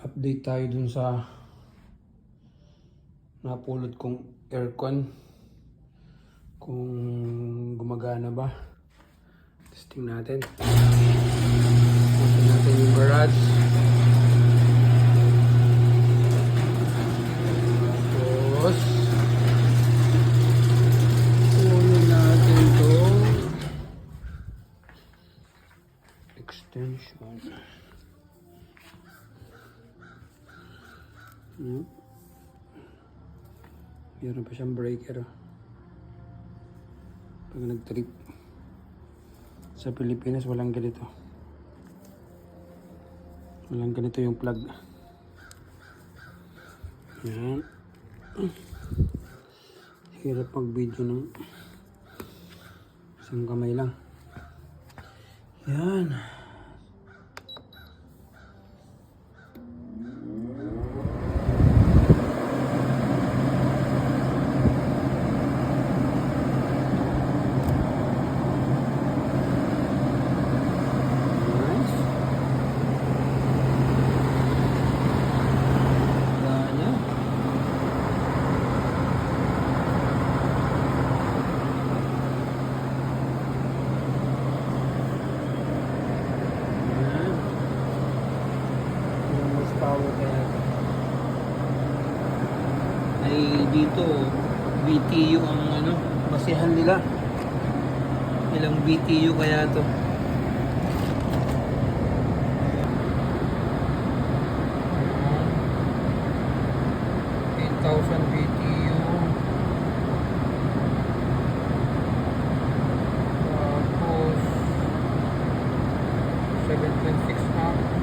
update tayo dun sa napulot kong aircon. Kung gumagana ba. Testing natin. Testing natin yung garage. Tapos to. Extension Hmm. Meron pa siyang breaker. Pag nag-trip. Sa Pilipinas, walang ganito. Walang ganito yung plug. Yan. Hirap mag-video ng isang kamay lang. Yan. Nice. Gana. Yan. Yung mas power. Ay dito BTU ang ano, basihan nila. Ilang BTU kaya to? Thousand BTU. Tapos seven point six amp.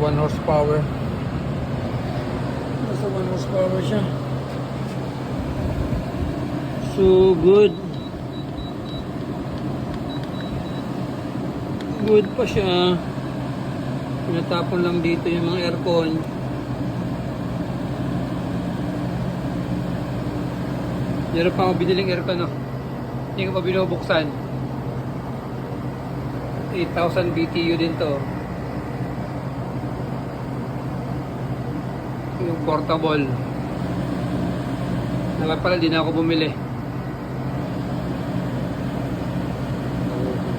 Nasa one horsepower. Nasa one horsepower siya. So good. Good pa siya. Pinatapon lang dito yung mga aircon. Meron pa ako biniling aircon, no? Hindi ko pa binubuksan. 8,000 BTU din to. Yung portable. Dapat pala di na ako bumili.